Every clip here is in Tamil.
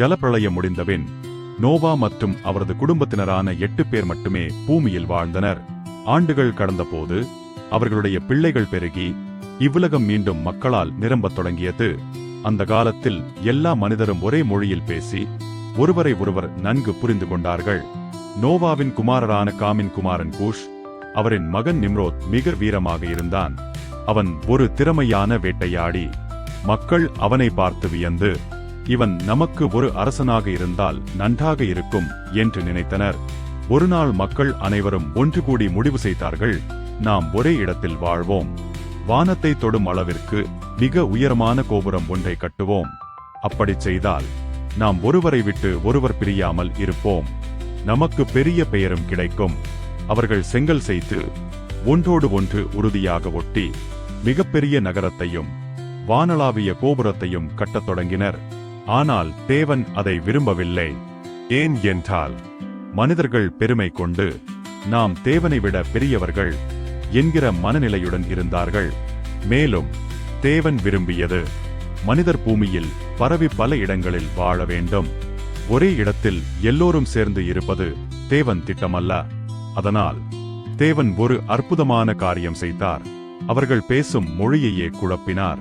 ஜலப்பிரளயம் முடிந்தபின் நோவா மற்றும் அவரது குடும்பத்தினரான எட்டு பேர் மட்டுமே பூமியில் வாழ்ந்தனர். ஆண்டுகள் கடந்தபோது அவர்களுடைய பிள்ளைகள் பெருகி இவ்வுலகம் மீண்டும் மக்களால் நிரம்பத் தொடங்கியது. அந்த காலத்தில் எல்லா மனிதரும் ஒரே மொழியில் பேசி ஒருவரை ஒருவர் நன்கு புரிந்து கொண்டார்கள். நோவாவின் குமாரரான காமின் குமாரன் கூஷ் அவரின் மகன் நிம்ரோத் மிக வீரமாக இருந்தான். அவன் ஒரு திறமையான வேட்டையாடி மக்கள் அவனை பார்த்து வியந்து இவன் நமக்கு ஒரு அரசனாக இருந்தால் நன்றாக இருக்கும் என்று நினைத்தனர். ஒருநாள் மக்கள் அனைவரும் ஒன்று கூடி முடிவு செய்தார்கள் நாம் ஒரே இடத்தில் வாழ்வோம். வானத்தை தொடும் அளவிற்கு மிக உயரமான கோபுரம் ஒன்றை கட்டுவோம். அப்படி செய்தால் நாம் ஒருவரை விட்டு ஒருவர் பிரியாமல் இருப்போம். நமக்கு பெரிய பெயரும் கிடைக்கும். அவர்கள் செங்கல் செய்து ஒன்றோடு ஒன்று உறுதியாக ஒட்டி மிகப்பெரிய நகரத்தையும் வானளாவிய கோபுரத்தையும் கட்டத் தொடங்கினர். ஆனால் தேவன் அதை விரும்பவில்லை. ஏன் என்றால் மனிதர்கள் பெருமை கொண்டு நாம் தேவனை விட பெரியவர்கள் என்கிற மனநிலையுடன் இருந்தார்கள். மேலும் தேவன் விரும்பியது மனிதர் பூமியில் பரவி பல இடங்களில் வாழ வேண்டும். ஒரே இடத்தில் எல்லோரும் சேர்ந்து இருப்பது தேவன் திட்டமல்ல. அதனால் தேவன் ஒரு அற்புதமான காரியம் செய்தார். அவர்கள் பேசும் மொழியையே குழப்பினார்.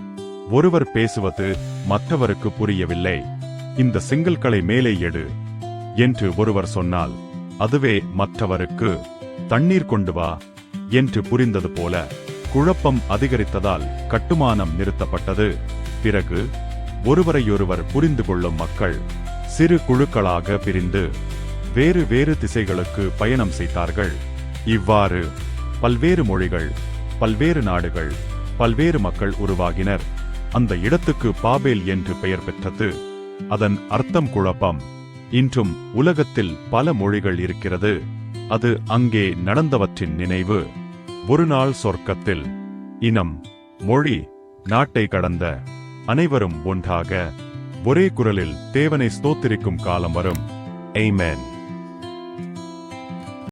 ஒருவர் பேசுவது மற்றவருக்கு புரியவில்லை. இந்த செங்கல்களை மேலே எடு என்று ஒருவர் சொன்னால் அதுவே மற்றவருக்கு தண்ணீர் கொண்டு வா என்று புரிந்தது போல குழப்பம் அதிகரித்ததால் கட்டுமானம் நிறுத்தப்பட்டது. பிறகு ஒருவரையொருவர் புரிந்து கொள்ளும் மக்கள் சிறு குழுக்களாக பிரிந்து வேறு வேறு திசைகளுக்கு பயணம் செய்தார்கள். இவ்வாறு பல்வேறு மொழிகள் பல்வேறு நாடுகள் பல்வேறு மக்கள் உருவாகினர். அந்த இடத்துக்கு பாபேல் என்று பெயர் பெற்றது. அதன் அர்த்தம் குழப்பம். இன்றும் உலகத்தில் பல மொழிகள் இருக்கிறது. அது அங்கே நடந்தவற்றின் நினைவு. ஒரு நாள் சொர்க்கத்தில். இனம் மொழி நாட்டை கடந்த. அனைவரும் ஒன்றாக. ஒரே குரலில் தேவனை ஸ்தோத்திரிக்கும் காலம் வரும். எய்மேன்